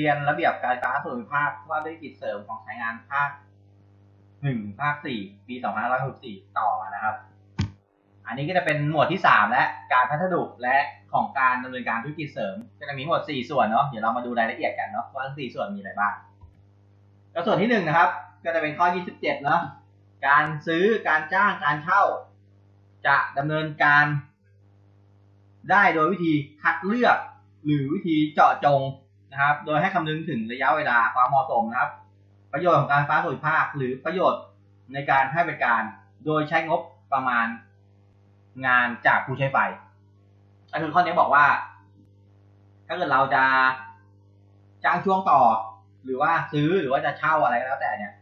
เรียนระเบียบการไฟฟ้าส่วนภาคว่าด้วยกิจเสริมของใช้งานภาคหนึ่งภาคสี่ปีสองพันห้าร้อยหกสี่ต่อนะครับ อันนี้ก็จะเป็นหมวดที่สามและการพัสดุและของการดำเนินการธุรกิจเสริมก็จะมีหมวดสี่ส่วนเนาะเดี๋ยวเรามาดูรายละเอียดกันเนาะว่าสี่ส่วนมีอะไรบ้างก็ส่วนที่หนึ่งนะครับ ก็จะเป็นข้อยี่สิบเจ็ดเนาะการซื้อการจ้างการเช่า จะดำเนินการได้โดยวิธีคัดเลือก หรือวิธีเจาะจง นะครับ โดยให้คำนึงถึงระยะเวลาความเหมาะสมนะครับ ประโยชน์ของการฟ้าส่วนภาค หรือประโยชน์ในการให้บริการ โดยใช้งบประมาณงานจากผู้ใช้ไฟก็คือข้อนี้บอกว่า ถ้าเกิดเราจะจ้างช่วงต่อ หรือว่าซื้อหรือว่าจะเช่าอะไรก็แล้วแต่เนี่ย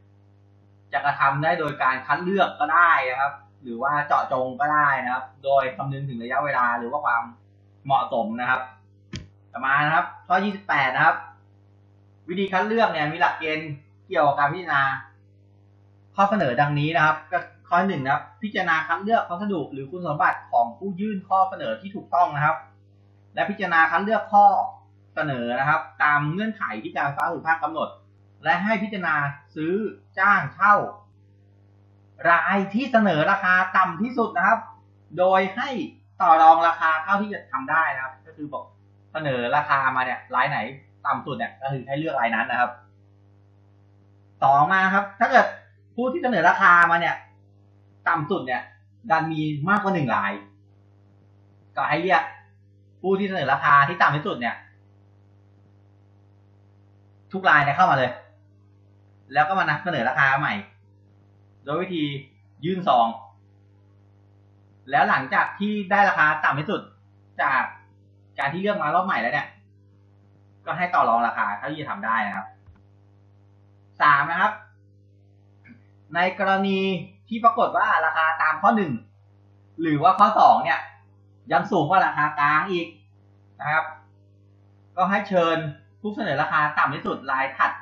จะกระทำได้โดยการคัดเลือกก็ได้นะครับ หรือว่าเจาะจงก็ได้นะครับ โดยคำนึงถึงระยะเวลาหรือว่าความเหมาะสมนะครับ ต่อมานะครับ ข้อ 28 นะครับ วิธีคัดเลือกเนี่ยมีหลักเกณฑ์เกี่ยวกับการพิจารณา ข้อเสนอดังนี้นะครับ ก็ข้อหนึ่งนะครับ พิจารณาคัดเลือกพัสดุหรือคุณสมบัติของผู้ยื่นข้อเสนอที่ถูกต้องนะครับ และพิจารณาคัดเลือกข้อเสนอนะครับ ตามเงื่อนไขที่การฟ้าส่วนภูมิภาคกำหนด และให้พิจารณาซื้อจ้างเช่ารายที่เสนอราคาต่ำที่สุดนะครับ โดยให้ต่อรองราคาเท่าที่จะทำได้นะครับ ก็คือบอก เสนอราคามาเนี่ยรายไหนต่ำสุดเนี่ยก็คือให้เลือกรายนั้นนะครับ ต่อมาครับ ถ้าเกิดผู้ที่เสนอราคามาเนี่ย ต่ำสุดเนี่ย ดันมีมากกว่าหนึ่งราย ก็ให้เรียกผู้ที่เสนอราคาที่ต่ำที่สุดเนี่ย ทุกรายเนี่ยเข้ามาเลย แล้วก็มานับเสนอราคาใหม่ โดยวิธียื่นซองแล้วหลังจากที่ได้ราคาต่ำที่สุดจาก การที่เลือกมารอบใหม่แล้วเนี่ย ก็ให้ต่อรองราคาเท่าที่จะทำได้นะครับสามนะครับ ในกรณีที่ปรากฏว่าราคาตามข้อหนึ่งหรือว่าข้อสองเนี่ย ยังสูงกว่าราคากลางอีกนะครับ ก็ให้เชิญผู้เสนอราคาต่ำที่สุดรายถัด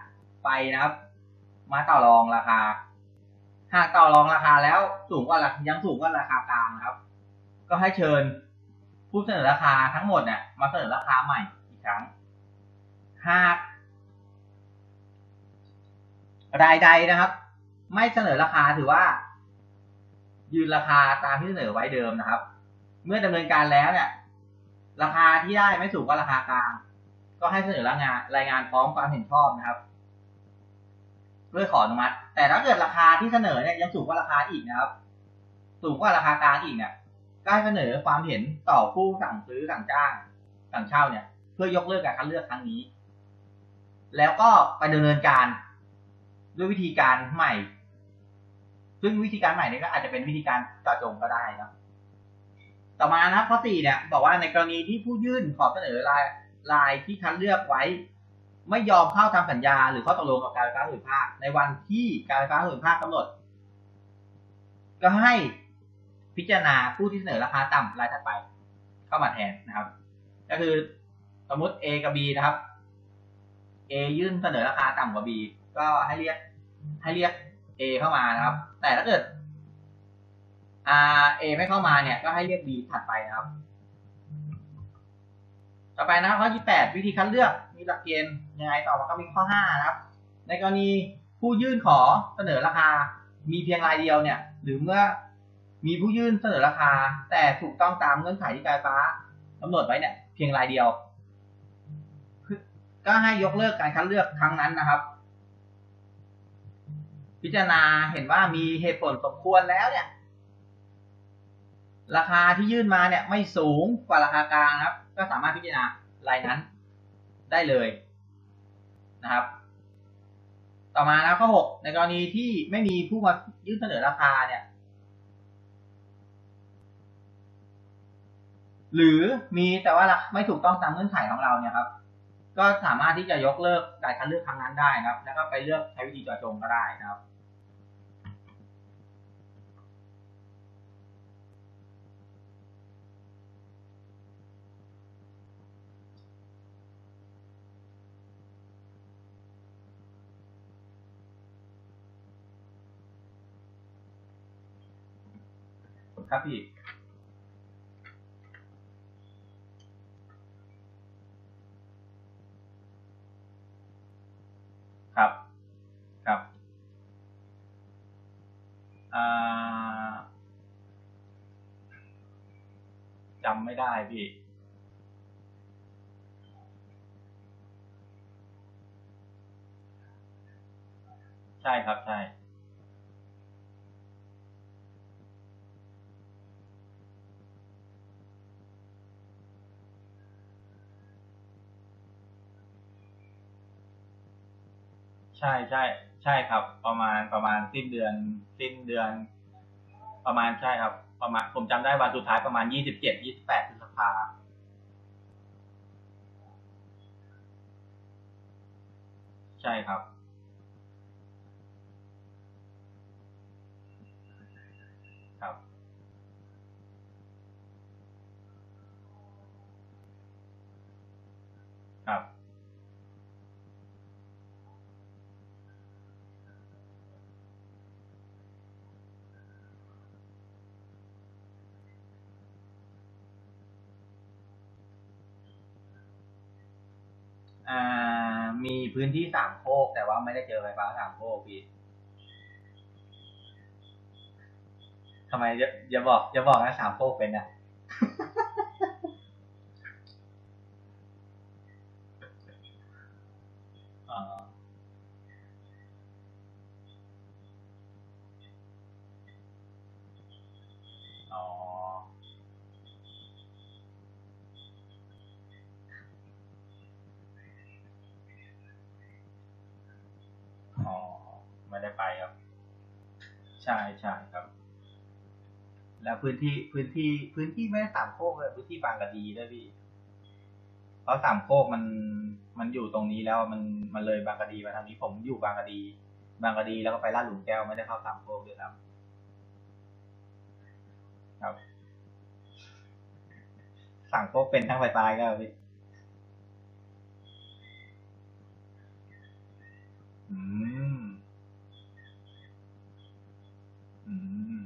ไปนะครับ มาต่อรองราคา หากต่อรองราคาแล้วสูงกว่ายังสูงกว่าราคากลางครับ ก็ให้เชิญ ผู้เสนอราคาทั้งหมดเนี่ยมาเสนอราคาใหม่อีกครั้ง หากรายใดนะครับ ไม่เสนอราคาถือว่า ยืนราคาตามที่เสนอไว้เดิมนะครับ เมื่อดำเนินการแล้วเนี่ย ราคาที่ได้ไม่สูงกว่าราคากลาง ก็ให้เสนอรายงานรายงานพร้อมความเห็นชอบนะครับเพื่อขออนุมัติ แต่ถ้าเกิดราคาที่เสนอเนี่ยยังสูงกว่าราคาอีกนะครับ สูงกว่าราคากลางอีกเนี่ย ก็ให้เสนอความเห็นต่อผู้สั่งซื้อสั่งจ้างสั่งเช่าเนี่ย เพื่อยกเลิกการคัดเลือกครั้งนี้ แล้วก็ไปดำเนินการด้วยวิธีการใหม่ ซึ่งวิธีการใหม่นี้ก็อาจจะเป็นวิธีการจาะจงก็ได้นะต่อมานะครับข้อสี่เนี่ย บอกว่าในกรณีที่ผู้ยื่นขอเสนอรายรายที่คัดเลือกไว้ ไม่ยอมเข้าทำสัญญา หรือข้อตกลงกับการไฟฟ้าส่วนภาคในวันที่การไฟฟ้าส่วนภูมิภาคกำหนด ก็ให้ พิจารณาผู้ที่เสนอราคาต่ำรายถัดไป เข้ามาแทนนะครับ ก็คือสมมติ A กับ B นะครับ A ยื่นเสนอราคาต่ำกว่า B ก็ให้เรียกให้เรียก A เข้ามานะครับ แต่ถ้าเกิด R A ไม่เข้ามาเนี่ยก็ให้เรียก B ถัดไปนะครับ ต่อไปนะครับข้อที่แปดวิธีคัดเลือกมีหลักเกณฑ์ยังไงต่อมาก็มีข้อห้านะครับ ในกรณีผู้ยื่นขอเสนอราคา มีเพียงรายเดียวเนี่ย หรือเมื่อ มีผู้ยื่นเสนอราคา แต่ถูกต้องตามเงื่อนไขที่การฟ้ากำหนดไว้เนี่ย เพียงรายเดียว ก็ให้ยกเลิกการคัดเลือกครั้งนั้นนะครับ พิจารณาเห็นว่ามีเหตุผลสมควรแล้วเนี่ย ราคาที่ยื่นมาเนี่ย ไม่สูงกว่าราคากลางครับ ก็สามารถพิจารณารายนั้นได้เลยนะครับ ต่อมานะข้อหกในกรณีที่ไม่มีผู้มายื่นเสนอราคาเนี่ย หรือมีแต่ว่าไม่ถูกต้องตามเงื่อนไขของเราเนี่ยครับ ก็สามารถที่จะยกเลิกการคัดเลือกครั้งนั้นได้นะครับ แล้วก็ไปเลือกใช้วิธีเจาะจงก็ได้นะครับครับพี่ จำไม่ได้พี่ ใช่ครับใช่ใช่ใช่ ใช่ครับ ประมาณประมาณสิ้นเดือน สิ้นเดือน ประมาณใช่ครับ ประมาณผมจำได้วันสุดท้ายประมาณยี่สิบเจ็ดยี่สิบแปดพฤษภาใช่ครับ ครับ ครับ อ่า มีพื้นที่สามโคกแต่ว่าไม่ได้เจอไฟฟ้าสามโคกพี่ทำไมอย่าอย่าบอกอย่าบอกนะสามโคกเป็นอะอ๋ออ ไม่ได้ไปครับ ใช่ใช่ครับ แล้วพื้นที่พื้นที่พื้นที่ไม่ได้สามโคกเลยพื้นที่บางกะดีด้วยพี่เพราะสามโคกมันมันอยู่ตรงนี้แล้วมันมันเลยบางกะดีมาทางนี้ผมอยู่บางกะดี บางกะดีแล้วก็ไปลาดหลุมแก้วไม่ได้เข้าสามโคกด้วยครับ ครับสามโคกเป็นทั้งไฟฟ้าก็พี่อืม อืม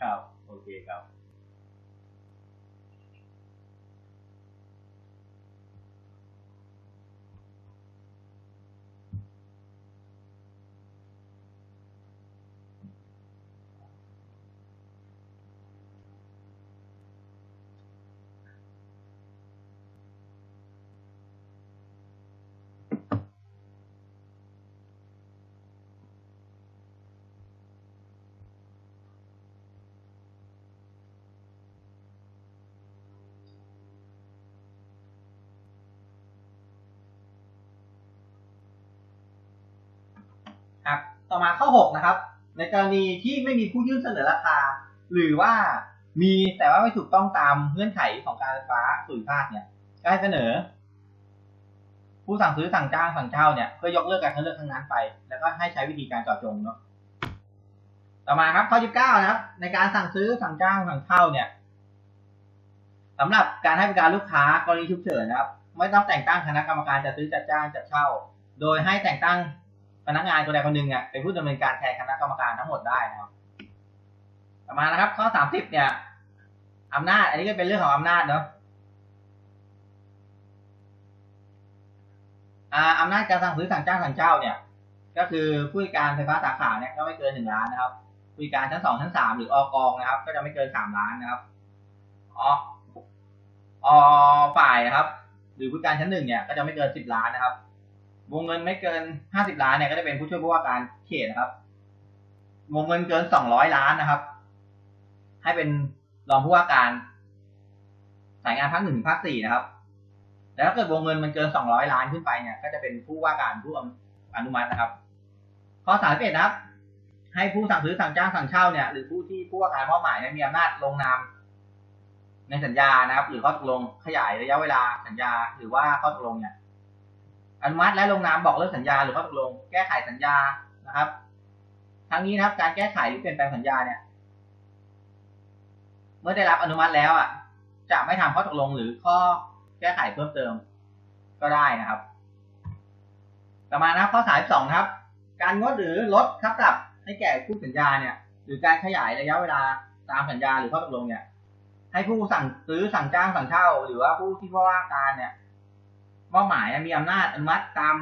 ครับ โอเคครับ ต่อมาข้อหกนะครับ ในกรณีที่ไม่มีผู้ยื่นเสนอราคา หรือว่ามีแต่ว่าไม่ถูกต้องตามเงื่อนไขของการไฟฟ้าส่วนภาคเนี่ยก็ให้เสนอ ผู้สั่งซื้อสั่งจ้างสั่งเช่าเนี่ยเพื่อยกเลิกการคัดเลือกครั้งนั้นไป แล้วก็ให้ใช้วิธีการเจาะจงเนาะต่อมาครับข้อ29นะครับ ในการสั่งซื้อสั่งจ้างสั่งเช่าเนี่ยสำหรับการให้บริการลูกค้ากรณีฉุกเฉินนะครับ ไม่ต้องแต่งตั้งคณะกรรมการจัดซื้อจัดจ้างจัดเช่า โดยให้แต่งตั้ง พนักงานคนใดคนหนึ่งอะเป็นผู้ดำเนินการแทนคณะกรรมการทั้งหมดได้นะครับ ต่อมานะครับ ข้อสามสิบเนี่ยอำนาจ อันนี้ก็เป็นเรื่องของอำนาจเนาะอ่าอำนาจการสั่งซื้อสั่งจ้างสั่งเช่าเนี่ย ก็คือผู้การไฟฟ้าสาขาเนี่ยก็ไม่เกินหนึ่งล้านนะครับผู้การชั้นสองชั้นสามหรืออกองนะครับ ก็จะไม่เกินสามล้านนะครับออฝ่ายนะครับ หรือผู้การชั้นหนึ่งเนี่ยก็จะไม่เกินสิบล้านนะครับ วงเงินไม่เกินห้าสิบล้านเนี่ยก็จะเป็นผู้ช่วยผู้ว่าการเขตนะครับ วงเงินเกินสองร้อยล้านนะครับ ให้เป็นรองผู้ว่าการ สายงานภาคหนึ่งถึงภาคสี่นะครับ แล้วถ้าเกิดวงเงินมันเกินสองร้อยล้านขึ้นไปเนี่ย ก็จะเป็นผู้ว่าการผู้อนุมัตินะครับ ข้อสามสิบเอ็ดนะครับ ให้ผู้สั่งซื้อสั่งจ้างสั่งเช่าเนี่ย หรือผู้ที่ผู้ว่าการมอบหมายเนี่ยมีอำนาจลงนามในสัญญานะครับ หรือข้อตกลงขยายระยะเวลาสัญญา หรือว่าข้อตกลงเนี่ย อนุมัติและลงนามบอกเลิกสัญญาหรือข้อตกลง แก้ไขสัญญานะครับ ทั้งนี้นะครับ การแก้ไขหรือเปลี่ยนแปลงสัญญาเนี่ย เมื่อได้รับอนุมัติแล้วอะ จะไม่ทำข้อตกลงหรือข้อแก้ไขเพิ่มเติมก็ได้นะครับ ต่อมานะครับข้อสายสองครับ การงดหรือลดค่าปรับให้แก่ผู้สัญญาเนี่ย หรือการขยายระยะเวลาตามสัญญาหรือข้อตกลงเนี่ยให้ผู้สั่งซื้อสั่งจ้างสั่งเช่า หรือว่าผู้ที่ว่าการเนี่ย มอบหมายมีอำนาจอนุมัติตาม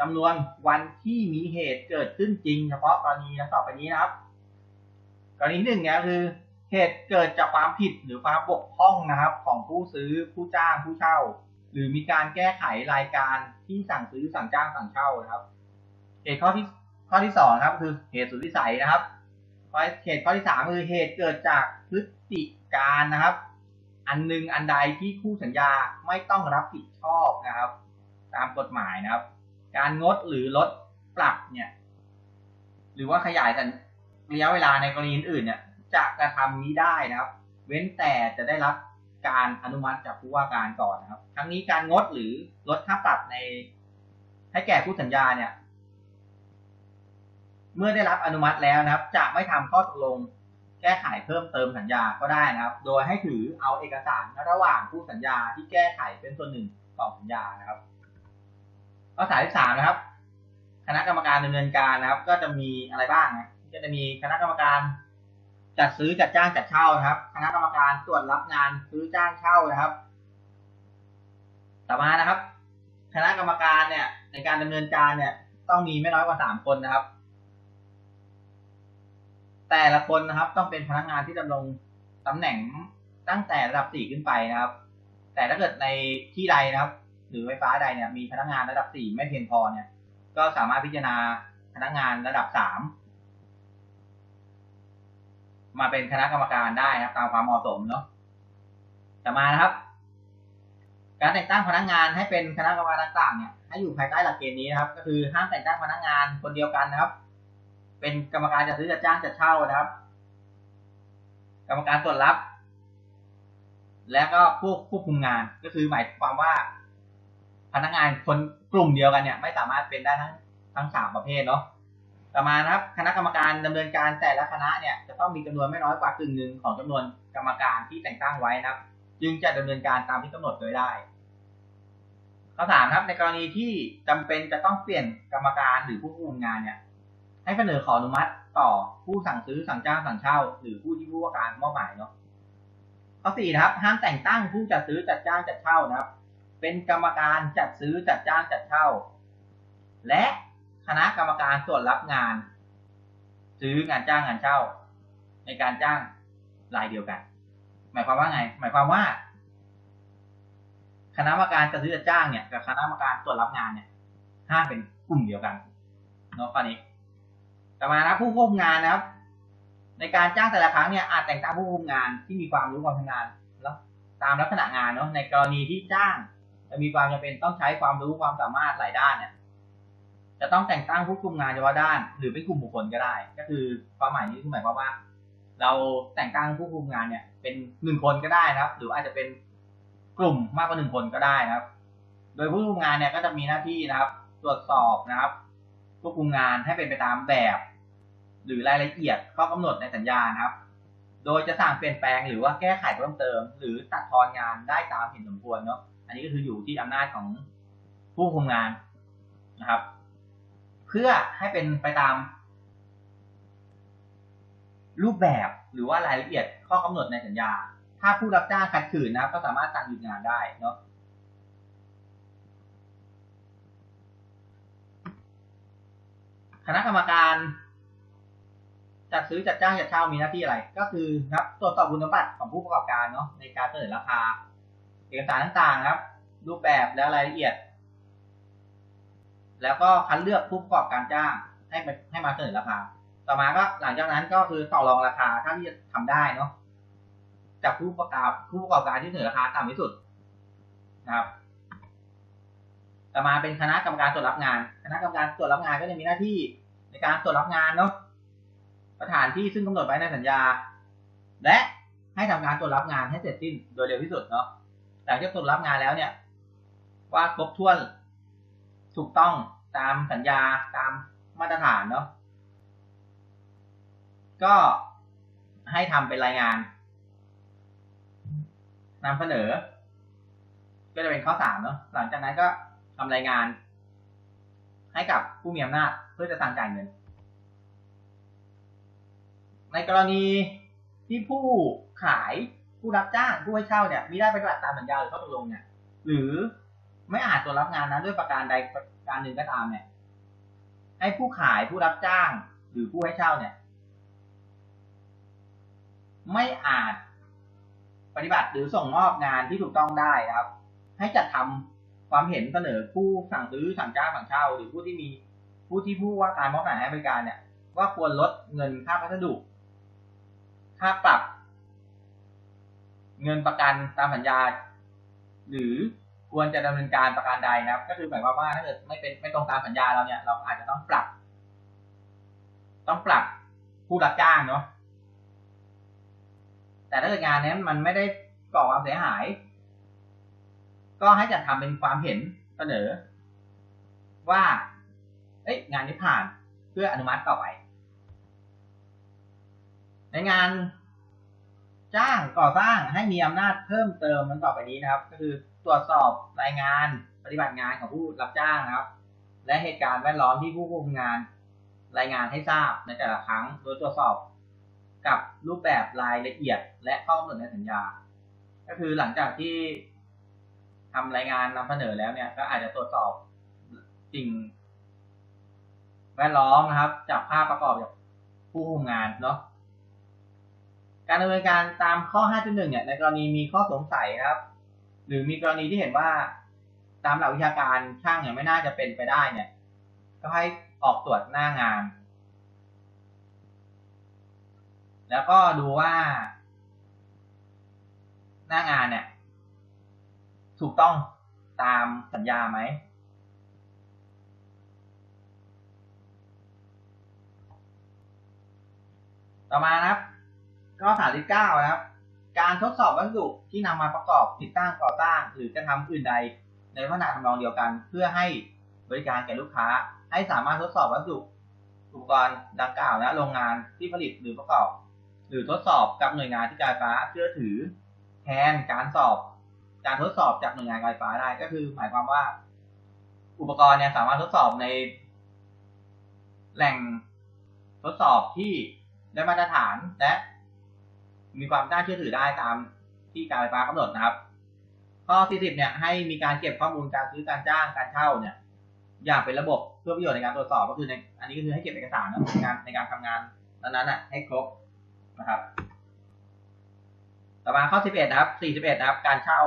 จำนวนวันที่มีเหตุเกิดขึ้นจริง เฉพาะกรณีดังต่อไปนี้นะครับ กรณีหนึ่งเนี่ยคือ เหตุเกิดจากความผิดหรือความบกพร่องนะครับ ของผู้ซื้อผู้จ้างผู้เช่า หรือมีการแก้ไขรายการที่สั่งซื้อสั่งจ้างสั่งเช่านะครับ เหตุข้อที่ข้อที่สองครับ คือเหตุสุดวิสัยนะครับเหตุข้อที่สามคือเหตุเกิดจากพฤติการนะครับ อันหนึ่งอันใดที่คู่สัญญาไม่ต้องรับผิด ชอบนะครับ ตามกฎหมายนะครับ การงดหรือลดปรับเนี่ย หรือว่าขยายสัญระยะเวลาในกรณีอื่นเนี่ย จะกระทำนี้ได้นะครับ เว้นแต่จะได้รับการอนุมัติจากผู้ว่าการก่อนนะครับ ทั้งนี้การงดหรือลดค่าปรับใน ให้แก่ผู้สัญญาเนี่ย เมื่อได้รับอนุมัติแล้วนะครับ จะไม่ทำข้อตกลง แก้ไขเพิ่มเติมสัญญาก็ได้นะครับ โดยให้ถือเอาเอกสารระหว่างผู้สัญญาที่แก้ไขเป็นส่วนหนึ่งของสัญญานะครับข้อสายที่สามนะครับ คณะกรรมการดำเนินการนะครับ ก็จะมีอะไรบ้างนะก็จะมีคณะกรรมการจัดซื้อจัดจ้างจัดเช่านะครับ คณะกรรมการตรวจรับงานซื้อจ้างเช่านะครับ ต่อมานะครับ คณะกรรมการเนี่ยในการดำเนินการเนี่ยต้องมีไม่น้อยกว่าสามคนนะครับ แต่ละคนนะครับ ต้องเป็นพนักงานที่ดำรงตำแหน่งตั้งแต่ระดับสี่ขึ้นไปนะครับ แต่ถ้าเกิดในที่ใดนะครับ หรือไฟฟ้าใดเนี่ยมีพนักงานระดับสี่ไม่เพียงพอเนี่ย ก็สามารถพิจารณาพนักงานระดับสามมาเป็นคณะกรรมการได้นะครับ ตามความเหมาะสมเนาะต่อมานะครับ การแต่งตั้งพนักงานให้เป็นคณะกรรมการต่างๆเนี่ยให้อยู่ภายใต้หลักเกณฑ์นี้นะครับ ก็คือห้ามแต่งตั้งพนักงานคนเดียวกันนะครับ เป็นกรรมการจัดซื้อจัดจ้างจัดเช่านะครับ กรรมการตรวจรับ และก็ผู้ควบคุมงานก็คือหมายความว่า พนักงานคนกลุ่มเดียวกันเนี่ย ไม่สามารถเป็นได้ทั้งทั้งสามประเภทเนาะต่อมานะครับ คณะกรรมการดำเนินการแต่ละคณะเนี่ยจะต้องมีจำนวนไม่น้อยกว่ากึ่งหนึ่งของจำนวนกรรมการที่แต่งตั้งไว้นะครับ จึงจะดำเนินการตามที่กำหนดโดยได้ข้อสามครับในกรณีที่จำเป็นจะต้องเปลี่ยนกรรมการหรือผู้ควบคุมงานเนี่ย ให้เสนอขออนุมัติต่อผู้สั่งซื้อสั่งจ้างสั่งเช่า หรือผู้ที่ผู้ว่าการมอบหมายเนาะข้อสี่นะครับห้ามแต่งตั้งผู้จัดซื้อจัดจ้างจัดเช่านะครับ เป็นกรรมการจัดซื้อจัดจ้างจัดเช่า และคณะกรรมการตรวจรับงาน ซื้องานจ้างงานเช่า ในการจ้างรายเดียวกัน หมายความว่าไง หมายความว่า คณะกรรมการจัดซื้อจัดจ้างเนี่ยกับคณะกรรมการตรวจรับงานเนี่ยห้ามเป็นกลุ่มเดียวกันเนาะข้อนี้ ต่อมานะผู้ควบคุมงานนะครับ ในการจ้างแต่ละครั้งเนี่ยอาจแต่งตั้งผู้ควบคุมงานที่มีความรู้ความชำนาญแล้วตามลักษณะงานเนาะในกรณีที่จ้างจะมีความจำเป็นต้องใช้ความรู้ความสามารถหลายด้านเนี่ยจะต้องแต่งตั้งผู้คุมงานเฉพาะด้าน หรือเป็นกลุ่มบุคคลก็ได้ ก็คือความหมายนี้คือหมายความว่า เราแต่งตั้งผู้คุมงานเนี่ย เป็นหนึ่งคนก็ได้นะครับ หรืออาจจะเป็นกลุ่มมากกว่าหนึ่งคนก็ได้นะครับ โดยผู้คุมงานเนี่ยก็จะมีหน้าที่นะครับ ตรวจสอบนะครับควบคุมงานให้เป็นไปตามแบบ หรือรายละเอียดข้อกำหนดในสัญญานะครับ โดยจะสั่งเปลี่ยนแปลงหรือว่าแก้ไขเพิ่มเติม หรือตัดทอนงานได้ตามเห็นสมควรเนาะอันนี้ก็คืออยู่ที่อำนาจของผู้คุมงานนะครับ เพื่อให้เป็นไปตาม รูปแบบหรือว่ารายละเอียดข้อกำหนดในสัญญา ถ้าผู้รับจ้างขัดขืนนะครับ ก็สามารถสั่งหยุดงานได้เนาะคณะกรรมการ จัดซื้อจัดจ้างจัดเช่ามีหน้าที่อะไร ก็คือครับตรวจสอบคุณสมบัติของผู้ประกอบการเนาะในการเสนอราคา เอกสารต่างๆครับ รูปแบบและรายละเอียด แล้วก็คัดเลือกผู้ประกอบการจ้างให้มาให้มาเสนอราคา ต่อมาก็หลังจากนั้นก็คือต่อรองราคาถ้าที่จะทำได้เนาะจากผู้ประกอบผู้ประกอบการที่เสนอราคาต่ำที่สุดนะครับต่อมาเป็นคณะกรรมการตรวจรับงาน คณะกรรมการตรวจรับงานก็จะมีหน้าที่ในการตรวจรับงานเนาะ สถานที่ซึ่งกำหนดไว้ในสัญญา และให้ทำการตรวจรับงานให้เสร็จสิ้นโดยเร็วที่สุดเนาะหลังจากตรวจรับงานแล้วเนี่ย ว่าครบถ้วนถูกต้องตามสัญญาตามมาตรฐานเนาะก็ให้ทำเป็นรายงานนำเสนอ ก็จะเป็นข้อสามเนาะหลังจากนั้นก็ทำรายงาน ให้กับผู้มีอำนาจเพื่อจะสั่งจ่ายเงิน ในกรณีที่ผู้ขายผู้รับจ้างผู้ให้เช่าเนี่ยมิได้ปฏิบัติตามสัญญาหรือข้อตกลงเนี่ย หรือไม่อาจตรวรับงานนั้นด้วยประการใดประการหนึ่งก็ตามเนี่ย ให้ผู้ขายผู้รับจ้าง หรือผู้ให้เช่าเนี่ย ไม่อาจปฏิบัติหรือส่งมอบงานที่ถูกต้องได้นะครับ ให้จัดทำความเห็นเสนอผู้สั่งซื้อสั่งจ้างสั่งเช่า หรือผู้ที่มีผู้ที่ผู้ว่าการมอบหมายให้บริการเนี่ย ว่าควรลดเงินค่าพัสดุ ค่าปรับ เงินประกันตามสัญญา หรือควรจะดำเนินการประการใดนะครับ ก็คือหมายความว่าถ้าเกิดไม่เป็นไม่ตรงตามสัญญาเราเนี่ย เราอาจจะต้องปรับ ต้องปรับผู้รับจ้างเนาะแต่ถ้าเกิดงานนี้มันไม่ได้ก่อความเสียหาย ก็ให้จัดทำเป็นความเห็นเสนอ ว่า เอ้ยงานนี้ผ่านเพื่ออนุมัติต่อไป ในงานจ้างก่อสร้างให้มีอำนาจเพิ่มเติมมันต่อไปนี้นะครับ ก็คือตรวจสอบรายงานปฏิบัติงานของผู้รับจ้างนะครับ และเหตุการณ์แวดล้อมที่ผู้ควบคุมงาน รายงานให้ทราบในแต่ละครั้งโดยตรวจสอบกับรูปแบบรายละเอียด และข้อกำหนดในสัญญา ก็คือหลังจากที่ทำรายงานนำเสนอแล้วเนี่ย ก็อาจจะตรวจสอบสิ่งแวดล้อมนะครับ จากภาพประกอบจากผู้คุมงานเนาะ การดำเนินการตามข้อ 5.1 เนี่ยในกรณีมีข้อสงสัยครับ หรือมีกรณีที่เห็นว่าตามหลักวิชาการช่างเนี่ยไม่น่าจะเป็นไปได้เนี่ย ก็ให้ออกตรวจหน้างาน แล้วก็ดูว่า หน้างานเนี่ย ถูกต้องตามสัญญาไหมต่อมานะครับ ข้อสามสิบเก้านะครับ การทดสอบวัสดุที่นำมาประกอบติดตั้งก่อสร้าง หรือกระทำอื่นใด ในลักษณะทำนองเดียวกัน เพื่อให้บริการแก่ลูกค้า ให้สามารถทดสอบวัสดุอุปกรณ์ดังกล่าวณโรงงานที่ผลิตหรือประกอบ หรือทดสอบกับหน่วยงานที่การฟ้าเชื่อถือ แทนการสอบ การทดสอบจากหน่วยงานการฟ้าได้ก็คือ หมายความว่า อุปกรณ์เนี่ยสามารถทดสอบใน แหล่งทดสอบที่ได้มาตรฐานและ มีความน่าเชื่อถือได้ตามที่การไฟฟ้ากำหนดนะครับ ข้อ 40 เนี่ยให้มีการเก็บข้อมูลการซื้อการจ้างการเช่าเนี่ยอย่างเป็นระบบเพื่อประโยชน์ในการตรวจสอบก็คือในอันนี้ก็คือให้เก็บเอกสารนะในการในการทำงานนั้นๆน่ะให้ครบนะครับ ต่อมาข้อ 11 นะครับ 41 นะครับ การเช่า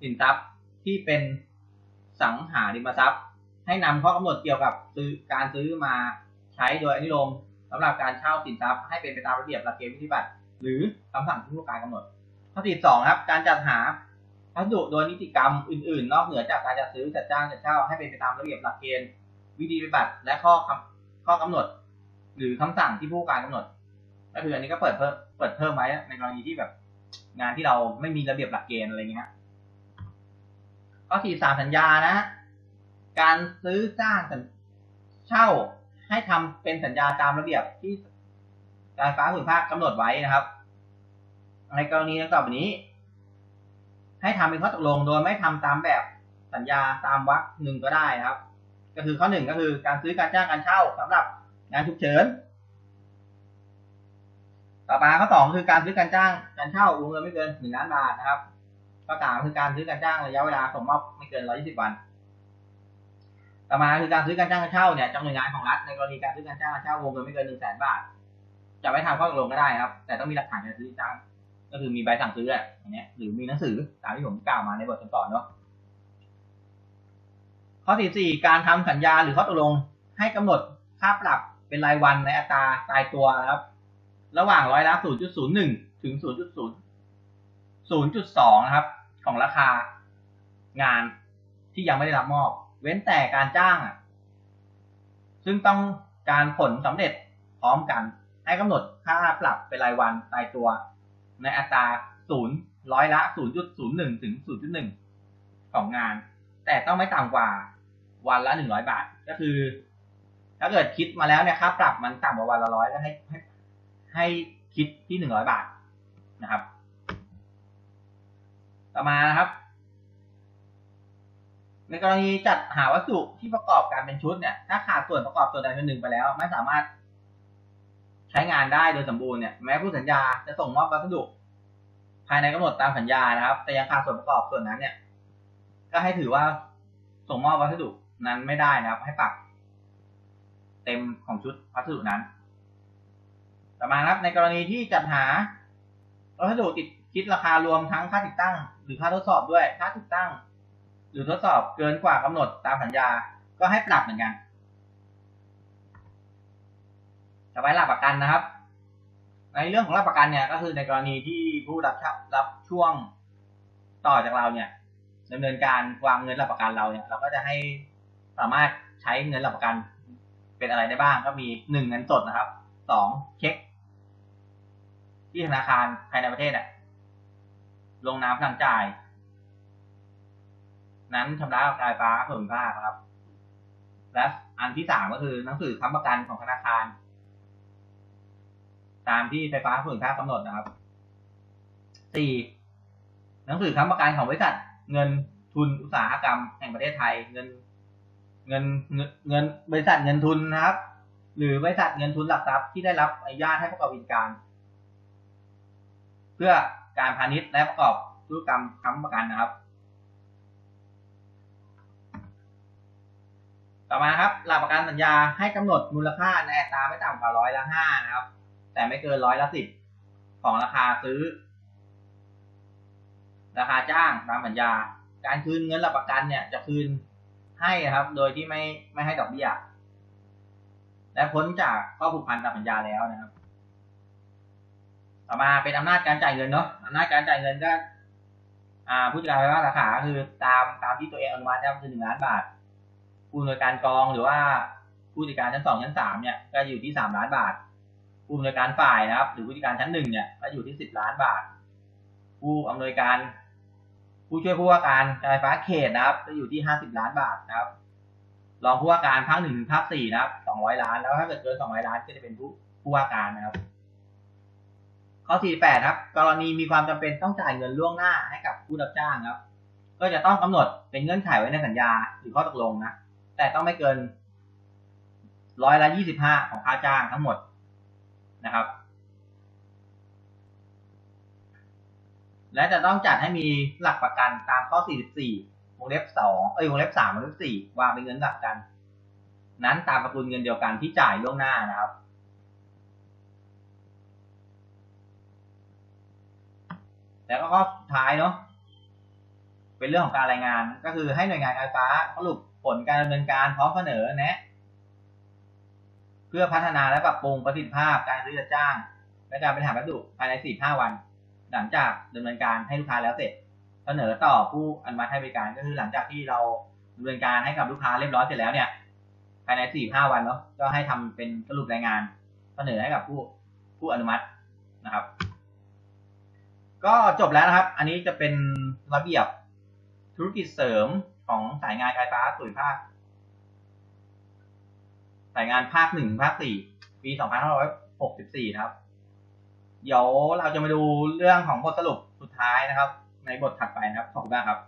สินทรัพย์ที่เป็นสังหาริมทรัพย์ ให้นำข้อกำหนดเกี่ยวกับซื้อการซื้อมาใช้โดยอนุโลมสำหรับการเช่าสินทรัพย์ให้เป็นไปตามระเบียบหลักเกณฑ์วิธีปฏิบัติ หรือคำสั่งที่ผู้การกำหนด ข้อที่สองครับ การจัดหาพัสดุโดยนิติกรรมอื่น ๆ นอกเหนือจากการจัดซื้อจัดจ้างจัดเช่าให้เป็นไปตามระเบียบหลักเกณฑ์ วิธีปฏิบัติ และข้อข้อกำหนด หรือคำสั่งที่ผู้การกำหนดก็คืออันนี้ก็เปิดเพิ่มเปิดเพิ่มไว้ในกรณีที่แบบ งานที่เราไม่มีระเบียบหลักเกณฑ์อะไรเงี้ยข้อที่สามสัญญานะ การซื้อจ้างเช่าให้ทำเป็นสัญญาตามระเบียบที่ การฟ้าส่วนภาคกำหนดไว้นะครับ ในกรณีดังต่อไปนี้ ให้ทำเป็นข้อตกลงโดยไม่ทำตามแบบสัญญาตามวรรคหนึ่งก็ได้นะครับ ก็คือข้อหนึ่งก็คือการซื้อการจ้างการเช่าสำหรับงานฉุกเฉิน ต่อมาข้อสองคือการซื้อการจ้างการเช่าวงเงินไม่เกินหนึ่งล้านบาทนะครับข้อสามคือการซื้อการจ้างระยะเวลาส่งมอบไม่เกินร้อยี่สิบวัน ต่อมาคือการซื้อการจ้างการเช่าเนี่ยจากหน่วยงานของรัฐในกรณีการซื้อการจ้างการเช่าวงเงินไม่เกินหนึ่งแสนบาท จะไม่ทำข้อตกลงก็ได้ครับ แต่ต้องมีหลักฐานการซื้อจ้างก็คือมีใบสั่งซื้ออะอย่างเงี้ยหรือมีหนังสือตามที่ผมกล่าวมาในบทก่อนเนาะข้อที่สี่การทำสัญญาหรือข้อตกลงให้กำหนดค่าปรับเป็นรายวันในอัตราตายตัวครับ ระหว่างร้อยละ0.01 ถึง 0.0 0.2 นะครับ ของราคางานที่ยังไม่ได้รับมอบ เว้นแต่การจ้างอะซึ่งต้องการผลสำเร็จพร้อมกัน ให้กำหนดค่าปรับเป็นรายวันตายตัว ในอัตรา0ร้อยละ 0.01 ถึง 0.1 ของงาน แต่ต้องไม่ต่ำกว่าวันละ 100 บาท ก็คือ ถ้าเกิดคิดมาแล้วเนี่ยค่าปรับมันต่ำกว่าวันละร้อยก็ให้ให้ให้คิดที่หนึ่งร้อยบาทนะครับ ต่อมานะครับในกรณีจัดหาวัสดุที่ประกอบการเป็นชุดเนี่ย ถ้าขาดส่วนประกอบส่วนใดส่วนหนึ่งไปแล้ว ไม่สามารถ ใช้งานได้โดยสมบูรณ์เนี่ยแม้ผู้สัญญาจะส่งมอบวัสดุ ภายในกำหนดตามสัญญานะครับ แต่ยังขาดส่วนประกอบส่วนนั้นเนี่ย ก็ให้ถือว่าส่งมอบวัสดุนั้นไม่ได้นะครับ ให้ปรับเต็มของชุดวัสดุนั้น ต่อมานะครับในกรณีที่จัดหาวัสดุติดคิดราคารวมทั้งค่าติดตั้ง หรือค่าทดสอบด้วยค่าติดตั้ง หรือทดสอบเกินกว่ากำหนดตามสัญญาก็ให้ปรับเหมือนกัน ต่อไปหลักประกันนะครับ ในเรื่องของหลักประกันเนี่ยก็คือในกรณีที่ผู้รับช่ารับช่วงต่อจากเราเนี่ยดำเนินการวางเงินหลักประกันเราเนี่ย เราก็จะให้สามารถใช้เงินหลักประกันเป็นอะไรได้บ้าง ก็มีหนึ่งเงินสดนะครับสองเช็ค ที่ธนาคารภายในประเทศอะลงน้ำสั่งจ่าย นั้นชำระกับการฟฟ้าส่วนภูมิภาคนะครับ และอันที่สามก็คือหนังสือค้ำประกันของธนาคาร ตามที่ไฟฟ้าส่วนค่ากำหนดนะครับสี่หนังสือค้ำประกันของบริษัท เงินทุนอุตสาหกรรมแห่งประเทศไทย เงิน เงินเงินบริษัทเงินทุนนะครับ หรือบริษัทเงินทุนหลักทรัพย์ที่ได้รับอนุญาตให้ประกอบกิจการ เพื่อการพาณิชย์และประกอบธุรกรรมค้ำประกันนะครับ ต่อมาครับหลักประกันสัญญาให้กำหนดมูลค่าในอัตราไม่ต่ำกว่าร้อยละห้านะครับ แต่ไม่เกินร้อยละสิบของราคาซื้อ ราคาจ้างตามสัญญา การคืนเงินหลักประกันเนี่ยจะคืนให้นะครับ โดยที่ไม่ไม่ให้ดอกเบี้ยและพ้นจากข้อผูกพันตามสัญญาแล้วนะครับ ต่อมาเป็นอำนาจการจ่ายเงินเนาะอำนาจการจ่ายเงินก็อ่าผู้จัดการไฟฟ้าสาขาคือตามตามที่ตัวเองอนุมัตินะครับคือหนึ่งล้านบาทผู้อำนวยการกองหรือว่าผู้จัดการชั้นสองชั้นสามเนี่ยก็อยู่ที่สามล้านบาท ผู้อำนวยการฝ่ายนะครับ หรือผู้จัดการชั้นหนึ่งเนี่ยก็อยู่ที่สิบล้านบาท ผู้อำนวยการ ผู้ช่วยผู้ว่าการการไฟฟ้าเขตนะครับจะอยู่ที่ห้าสิบล้านบาทนะครับ รองผู้ว่าการภาคหนึ่งถึงภาคสี่นะครับสองร้อยล้าน แล้วถ้าเกิดเกินสองร้อยล้านก็จะเป็นผู้ผู้ว่าการนะครับ ข้อสี่แปดครับ กรณีมีความจำเป็นต้องจ่ายเงินล่วงหน้าให้กับผู้รับจ้างครับ ก็จะต้องกำหนดเป็นเงื่อนไขไว้ในสัญญาหรือข้อตกลงนะแต่ต้องไม่เกินร้อยละยี่สิบห้าของค่าจ้างทั้งหมด นะครับ และจะต้องจัดให้มีหลักประกันตามข้อ 44 วงเล็บ 2 เอ้ยวงเล็บ 3 วงเล็บ 4 วางเป็นเงินหลักกัน นั้นตามสกุลเงินเดียวกันที่จ่ายล่วงหน้านะครับแล้วก็ข้อสุดท้ายเนาะเป็นเรื่องของการรายงานก็คือให้หน่วยงานการไฟฟ้าสรุปผลการดำเนินการพร้อมเสนอแนะ พื่อพัฒนาและปรับปรุงประสิทธิภาพการซื้อจัดจ้าง และการบริหารวัสดุภายใน 45 วัน หลังจากดำเนินการให้ลูกค้าแล้วเสร็จ เสนอต่อผู้อนุมัติให้บริการก็คือหลังจากที่เราดำเนินการให้กับลูกค้าเรียบร้อยเสร็จแล้วเนี่ยภายใน 45 วันเนาะก็ให้ทำเป็นสรุปรายงาน เสนอให้กับผู้ผู้อนุมัตินะครับ ก็จบแล้วนะครับ อันนี้จะเป็นระเบียบธุรกิจเสริมของสายงานการไฟฟ้าส่วนภาค สายงานภาคหนึ่งภาคสี่ปีสองพันะครับ เดี๋ยวเราจะมาดูเรื่องของบทสรุปสุดท้ายนะครับ ในบทถัดไปนะครับ ขอบคุณมากครับ